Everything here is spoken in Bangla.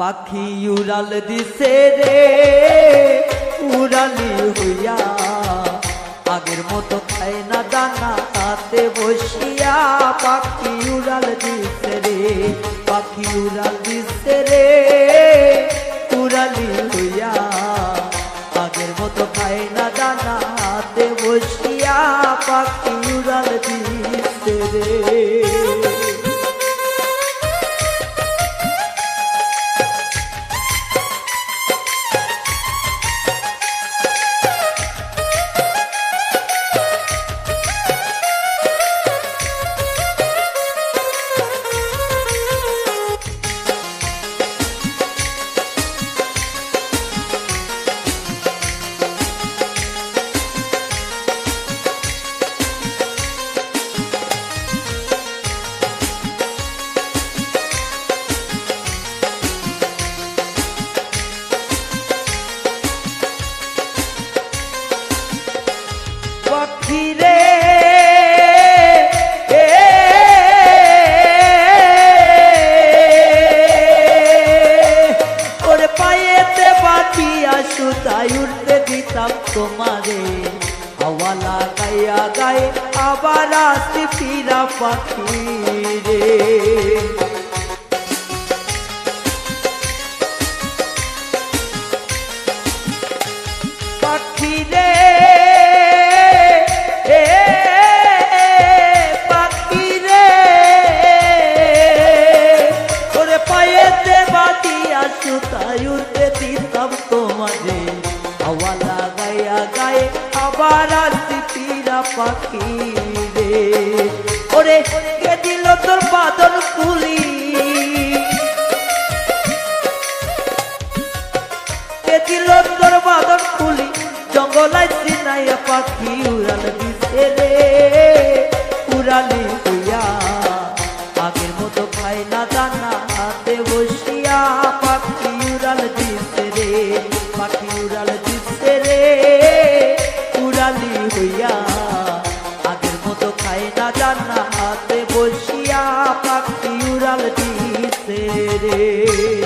পাখি উড়াল দিছে রে, উড়ালি হইয়া। আগের মতো খায় না দানা হাতে বসিয়া পাখি উড়াল দিছে রে, পাখি উড়াল দিছে রে, উড়ালি হইয়া। আগের মতো খায় না দানা হাতে বসিয়া পাখি উড়াল দিছে রে। সুতাই উঠতে দিতাম তোমারে। হাওয়া লাগাইয়া গায়ে আবার আসি ফিরা পাখি রে পাখিরে। ওরে পায়েতে বাঁধিয়া সুতাই উঠতে দিতাম তোমারে হাওয়া লাগাইয়া গায়ে, আবার আসি ফিরা পাখি রে। ওরে, কে দিল তোর বাদর কুলি কে দিল তোর বাদন ফুলি জঙ্গলায় চিনাইয়া পাখি উড়াল দিছে রে। উড়ালি হইয়া, আগের মতো খাই না দানা, হাতে বসিয়া পাখি উড়াল দিছে রে। পাখি উড়াল উড়ালি হইয়া আগের মতো খাই না জানা হাতে বসিয়া পাখি উড়াল দিছে রে।